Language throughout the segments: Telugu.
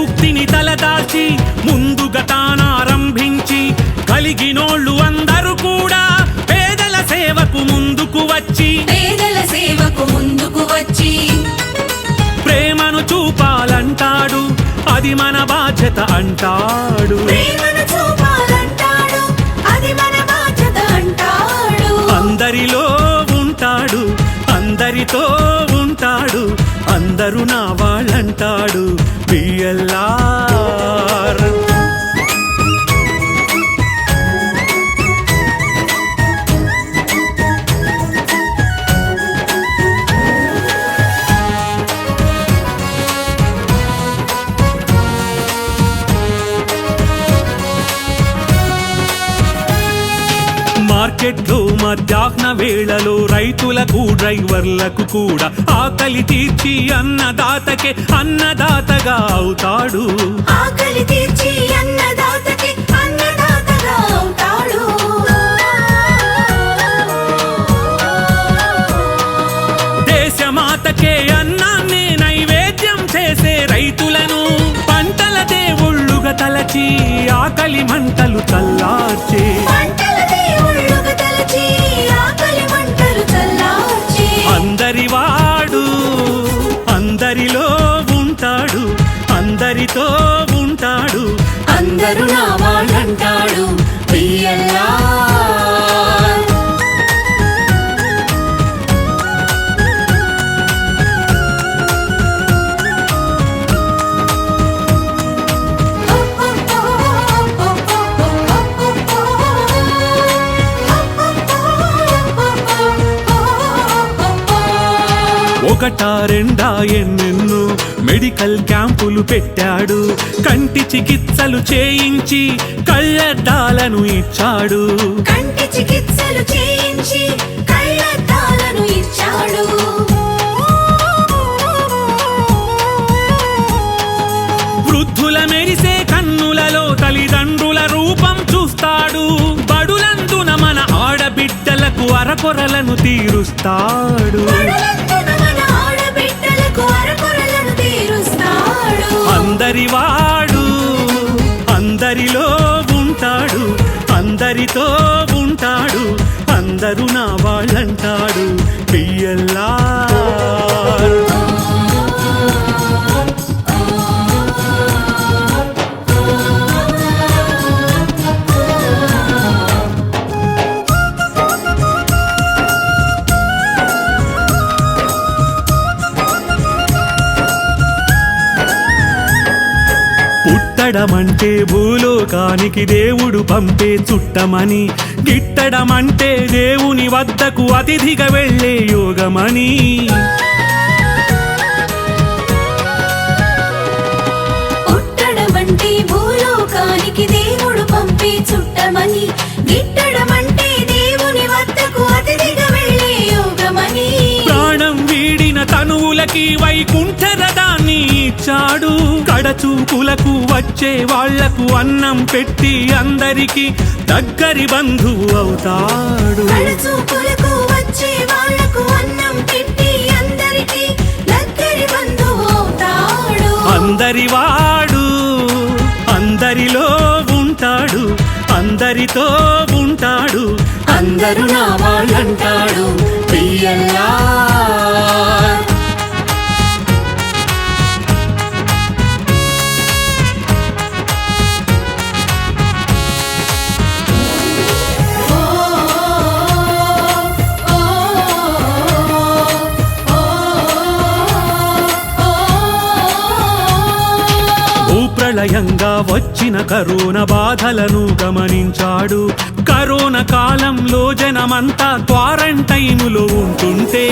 సూక్తిని తలదాల్చి ముందుగా తానారంభించి కలిగినోళ్ళు అందరూ కూడా పేదల సేవకు ముందుకు వచ్చి పేదల సేవకు ముందుకు వచ్చి. ప్రేమను చూపాలంటాడు అది మన బాధ్యత అంటాడు. ప్రేమను డ్రైవర్లకు కూడా ఆకలి తీర్చి అన్నదాతకే అన్నదాతగా అవుతాడు. ఆకలి తీర్చి అన్నదాతకి అన్నదాతగా అవుతాడు. దేశమాతకే అన్నాన్ని నైవేద్యం చేసే రైతులను పంటల దేవుళ్ళుగా తలచి ఆకలి మంటలు చల్లార్చే అందరూ నా వాళ్ళంటాడు బియ్యల్లా ఒకటా రెండా ఎన్నెన్నో మెడికల్ క్యాంపులు పెట్టాడు. కంటి చికిత్సలు చేయించి కళ్ళద్దాలను ఇచ్చాడు. కంటి చికిత్సలు చేయించి కళ్ళద్దాలను ఇచ్చాడు. వృద్ధుల మెరిసే కన్నులలో తల్లిదండ్రుల రూపం చూస్తాడు. బడులందున మన ఆడబిడ్డలకు అరకొరలను తీరుస్తాడు. అందరూ నా వాళ్ళంటాడు బియ్యల్లార్ పుట్టడమంటే భూలోకానికి దేవుడు పంపే చుట్టమని గిట్టడమంటే దేవుని వద్దకు అతిథిగా వెళ్ళే యోగమని. భూలోకానికి దేవుడు పంపే చుట్టమని. గిట్టడమంటే దేవుని వద్దకు అతిథిగా వెళ్ళే యోగమని. ప్రాణం వీడిన తనువులకి వైకుంఠరదాన్ని ఇచ్చాడు. కడచూపులకు వచ్చే వాళ్ళకు అన్నం పెట్టి అందరికి దగ్గరి బంధువు అవుతాడు. కడచూపులకు వచ్చే వాళ్ళకు అన్నం పెట్టి అందరికీ దగ్గరి బంధువు అవుతాడు. అందరి వాడు అందరిలో ఉంటాడు. అందరితో ఉంటాడు. అందరూ నా వాళ్ళంటాడు. బియ్యల్లార్ ప్రళయంగా వచ్చిన కరోనా బాధలను గమనించాడు. కరోనా కాలంలో జనమంతా క్వారంటైనులో ఉంటుంటే.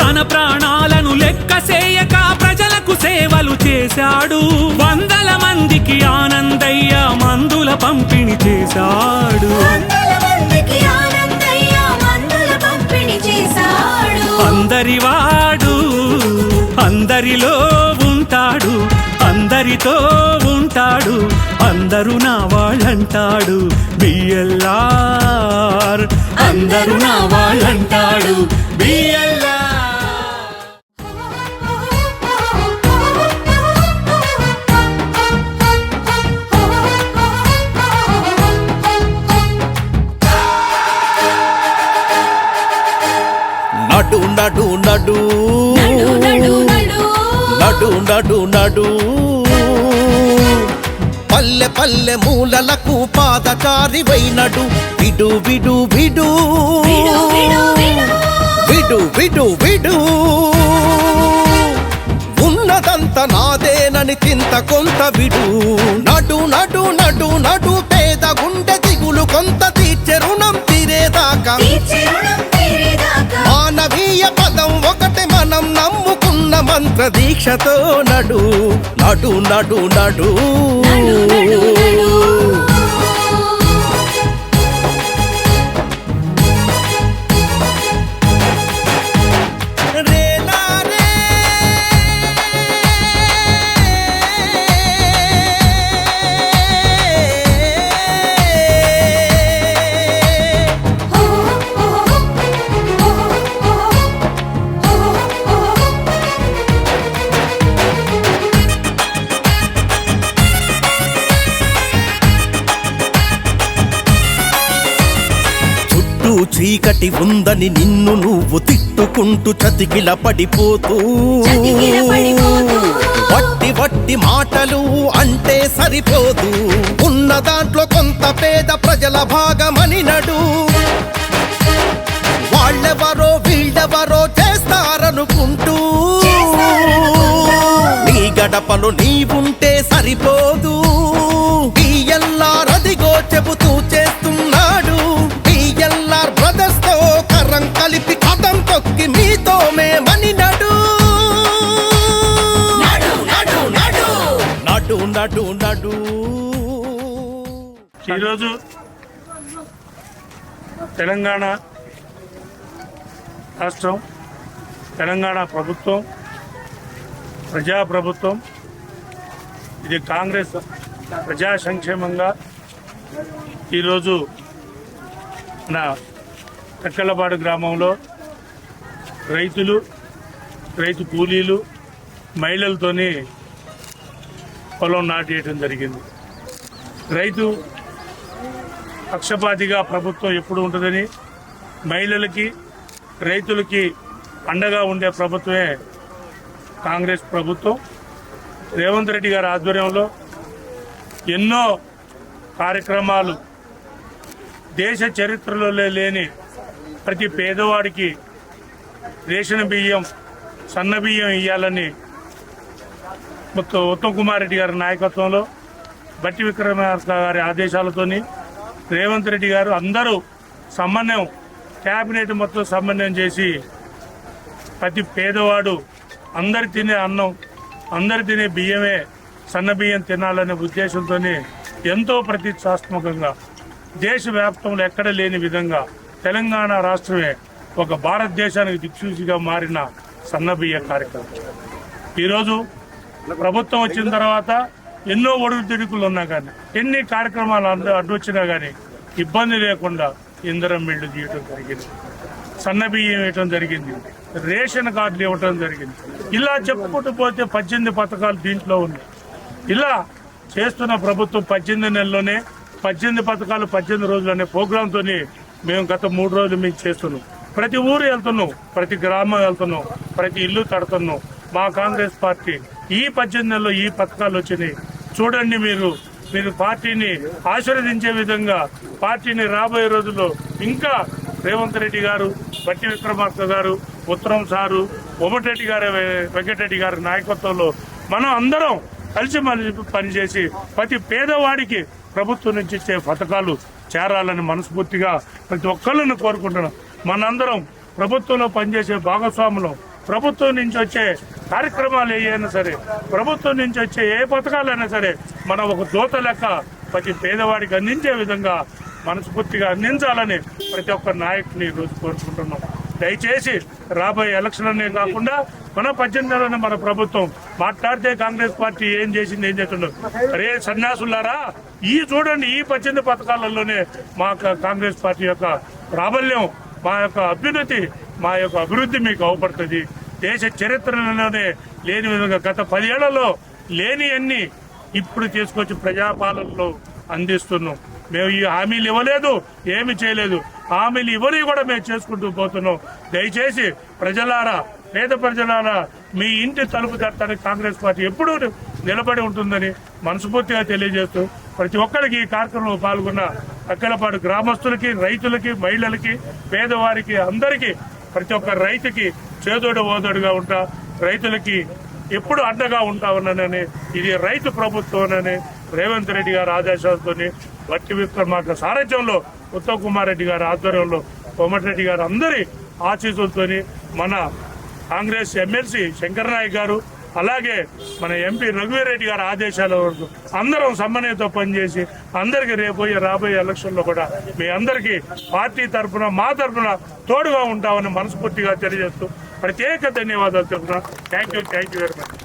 తన ప్రాణాలను లెక్క చేయక ప్రజలకు సేవలు చేశాడు. వందల మందికి ఆనందయ్య మందుల పంపిణీ చేశాడు. అందరిలో ఉంటాడు అందరితో ఉంటాడు అందరూ నా వాళ్ళంటాడు బిఎల్ఆర్ అందరూ నా వాళ్ళంటాడు బిఎల్ఆర్ చేశాడు పల్లె పల్లె మూలలకు పాదచారి వైనడు విడు విడు. విడు విడు విడు. విడు ఉన్నదంత నాదేనని చింత కొంత విడు. నడు నడు నడు నడు పేద గుండె దిగులు కొంత తీర్చె రుణం తీరేదాకా. మంత్ర దీక్షతో నడు. నడు నడు నడు. చీకటి ఉందని నిన్ను నువ్వు తిట్టుకుంటూ చతికిల పడిపోతూ. చతికిల పడిపోతూ. వట్టి వట్టి మాటలు అంటే సరిపోదు. ఉన్న దాంట్లో కొంత పేద ప్రజల భాగమని నడు. వాళ్ళెవరో వీళ్ళెవరో చేస్తారనుకుంటూ. నీ గడపలో నీవుంటే తెలంగాణ రాష్ట్రం తెలంగాణ ప్రభుత్వం ప్రజాప్రభుత్వం ఇది కాంగ్రెస్ ప్రజా సంక్షేమంగా ఈరోజు మన తక్కలపాడు గ్రామంలో రైతులు రైతు కూలీలు మహిళలతోని పొలం నాటేయటం జరిగింది. రైతు పక్షపాతిగా ప్రభుత్వం ఎప్పుడు ఉంటుందని మహిళలకి రైతులకి అండగా ఉండే ప్రభుత్వమే కాంగ్రెస్ ప్రభుత్వం. రేవంత్ రెడ్డి గారి ఆధ్వర్యంలో ఎన్నో కార్యక్రమాలు దేశ చరిత్రలో లేని ప్రతి పేదవాడికి రేషన్ బియ్యం సన్న బియ్యం ఇవ్వాలని మొత్తం ఉత్తమ్ కుమార్ రెడ్డి గారి నాయకత్వంలో బట్టి విక్రమార్క గారి ఆదేశాలతోని రేవంత్ రెడ్డి గారు అందరూ సమన్వయం క్యాబినెట్ మొత్తం సమన్వయం చేసి ప్రతి పేదవాడు అందరు తినే అన్నం అందరు తినే బియ్యమే సన్న బియ్యం తినాలనే ఉద్దేశంతో ఎంతో ప్రతిష్టాత్మకంగా దేశవ్యాప్తంలో ఎక్కడ లేని విధంగా తెలంగాణ రాష్ట్రమే ఒక భారతదేశానికి దిక్సూచిగా మారిన సన్నబియ్య కార్యక్రమం. ఈరోజు ప్రభుత్వం వచ్చిన తర్వాత ఎన్నో ఒడుగు తిరుగులు ఉన్నా కానీ ఎన్ని కార్యక్రమాలు అడ్డు అడ్డొచ్చినా కానీ ఇబ్బంది లేకుండా ఇందరం బిల్లు తీయటం జరిగింది. సన్నబియ్యం ఇవ్వటం జరిగింది. రేషన్ కార్డులు ఇవ్వటం జరిగింది. ఇలా చెప్పుకుంటూ పోతే పద్దెనిమిది పథకాలు దీంట్లో ఉన్నాయి. ఇలా చేస్తున్న ప్రభుత్వం పద్దెనిమిది నెలల్లోనే పద్దెనిమిది పథకాలు పద్దెనిమిది రోజులనే అనే ప్రోగ్రాంతో మేము గత మూడు రోజులు మేము చేస్తున్నాం. ప్రతి ఊరు వెళ్తున్నాం ప్రతి గ్రామం వెళ్తున్నాం ప్రతి ఇల్లు తడుతున్నాం మా కాంగ్రెస్ పార్టీ ఈ పద్దెనిమిది నెలల్లో ఈ పథకాలు వచ్చినాయి. చూడండి మీరు మీరు పార్టీని ఆశీర్వదించే విధంగా పార్టీని రాబోయే రోజుల్లో ఇంకా రేవంత్ రెడ్డి గారు బట్టి విక్రమార్క గారు ఉత్తరం సారు ఉమ్మటరెడ్డి గారి వెంకటరెడ్డి గారి నాయకత్వంలో మనం అందరం కలిసి పనిచేసి ప్రతి పేదవాడికి ప్రభుత్వం నుంచి ఇచ్చే పథకాలు చేరాలని మనస్ఫూర్తిగా ప్రతి ఒక్కళ్ళని కోరుకుంటున్నాం. మనందరం ప్రభుత్వంలో పనిచేసే భాగస్వాములం. ప్రభుత్వం నుంచి వచ్చే కార్యక్రమాలు ఏవైనా సరే ప్రభుత్వం నుంచి వచ్చే ఏ పథకాలైనా సరే మనం ఒక దూత లెక్క ప్రతి పేదవాడికి అందించే విధంగా మనస్ఫూర్తిగా అందించాలని ప్రతి ఒక్క నాయకుని ఈరోజు కోరుకుంటున్నాం. దయచేసి రాబోయే ఎలక్షన్లనే కాకుండా మన పద్దెనిమిదిలోనే మన ప్రభుత్వం మాట్లాడితే కాంగ్రెస్ పార్టీ ఏం చేసింది ఏం చేస్తుండదు అరే సన్యాసులారా ఈ చూడండి ఈ పద్దెనిమిది పథకాలలోనే మా కాంగ్రెస్ పార్టీ యొక్క ప్రాబల్యం మా యొక్క అభ్యున్నతి మా యొక్క అభివృద్ధి మీకు అవపడుతుంది. దేశ చరిత్రలోనే లేని విధంగా గత పదేళ్ళలో లేని అన్ని ఇప్పుడు తీసుకొచ్చి ప్రజాపాలనలో అందిస్తున్నాం. మేము ఈ హామీలు ఇవ్వలేదు ఏమి చేయలేదు. హామీలు ఇవ్వని కూడా మేము చేసుకుంటూ పోతున్నాం. దయచేసి ప్రజలారా పేద ప్రజలారా మీ ఇంటి తలుపు తట్టడానికి కాంగ్రెస్ పార్టీ ఎప్పుడూ నిలబడి ఉంటుందని మనస్ఫూర్తిగా తెలియజేస్తూ ప్రతి ఒక్కరికి ఈ కార్యక్రమంలో పాల్గొన్న అక్కలపాడు గ్రామస్తులకి రైతులకి మహిళలకి పేదవారికి అందరికీ ప్రతి ఒక్క రైతుకి చేదోడు ఓదోడుగా ఉంటా రైతులకి ఎప్పుడు అండగా ఉంటా ఉన్నానని ఇది రైతు ప్రభుత్వం రేవంత్ రెడ్డి గారి ఆదేశాలతో వట్టి విక్రమార్క సారథ్యంలో ఉత్తమ్ కుమార్ రెడ్డి గారి ఆధ్వర్యంలో కోమటిరెడ్డి గారు అందరి ఆశీస్సులతో మన కాంగ్రెస్ ఎమ్మెల్సీ శంకర్ నాయక్ గారు అలాగే మన ఎంపీ రఘువీరెడ్డి గారి ఆదేశాల వరకు అందరం సమన్వయంతో పనిచేసి అందరికీ రేపోయే రాబోయే ఎలక్షన్లో కూడా మీ అందరికీ పార్టీ తరఫున మా తరఫున తోడుగా ఉంటామని మనస్ఫూర్తిగా తెలియజేస్తూ ప్రత్యేక ధన్యవాదాలు తెలుపుతున్నాం. Thank you thank you very much